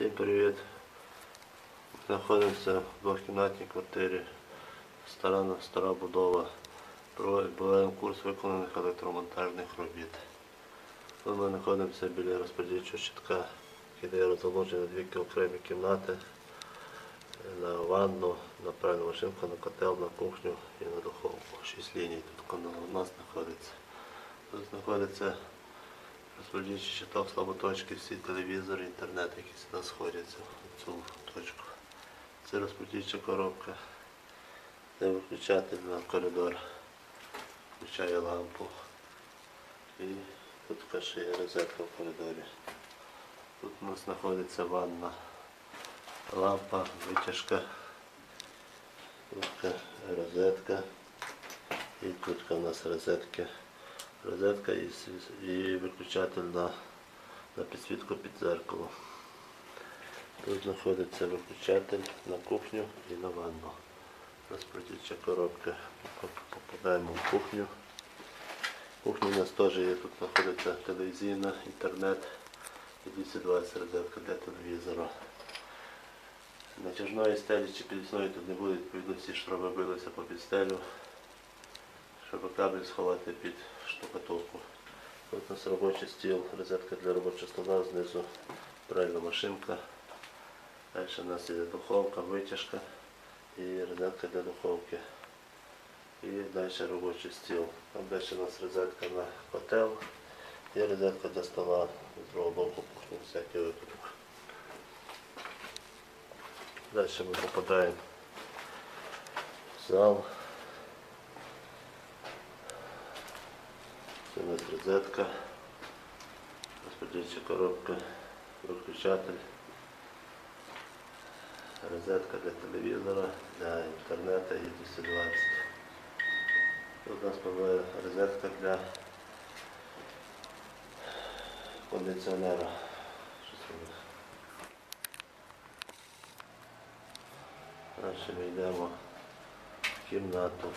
Всім привіт. Знаходимося в двохкімнатній квартирі. Стара, стара будова. Проводимо курс виконаних електромонтажних робіт. Тут ми знаходимося біля розподільчого щитка, розгалуження на дві окремі кімнати, на ванну, на пральну машинку, на котел, на кухню і на духовку. Шість ліній тут у нас знаходиться. Тут знаходиться розподільчий щиток, слаботочки, всі телевізори, інтернет, які сюди сходяться в цю точку. Це розподільча коробка, де виключатель на коридор, включає лампу. І тут така ще є розетка в коридорі. Тут у нас знаходиться ванна, лампа, витяжка, тут розетка. І тут у нас розетки. Розетка і, і виключатель на, на підсвітку під зеркало. Тут знаходиться виключатель на кухню і на ванну. Розподільча коробка. Попадаємо в кухню. В кухні у нас теж є, тут знаходиться телевізійна, інтернет і 220 розетка для телевізора. Натяжної стелі чи підвісної тут не буде, відповідно всі штроби билися по підстелю щоб кабель сховати під штукатурку. Тут у нас робочий стіл, розетка для робочого стола, знизу пральна машинка. Далі у нас є духовка, витяжка і розетка для духовки. І далі робочий стіл. Там далі у нас розетка на котел і розетка для стола з другого боку кухні, всякий випадок. Далі ми попадаємо в зал. Це у нас розетка, розподільча коробка, виключатель, розетка для телевізора, для інтернету і 220. Тут у нас була розетка для кондиціонера. Далі ми йдемо в кімнату.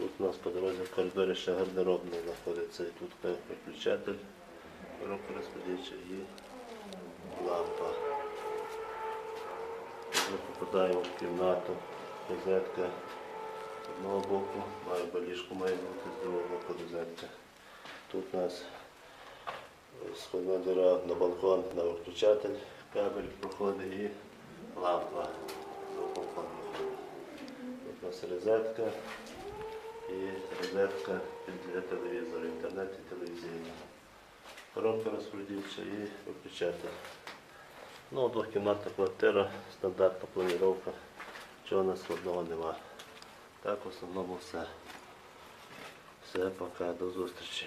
Тут у нас по дорозі в коридорі ще гардеробний знаходиться. І тут виключатель, коробка і лампа. Ми попадаємо в кімнату, розетка з одного боку, має баліжку має бути з другого боку розетка. Тут у нас сходна діра на балкон на виключатель, кабель проходить і лампа. Тут у нас розетка розетка для телевізора, інтернет і телевізійна. Коробка розподільча і виключатель. Ну, двохкімнатна квартира, стандартна планіровка, чого нас складного нема. Так, в основному все. Все, пока, до зустрічі.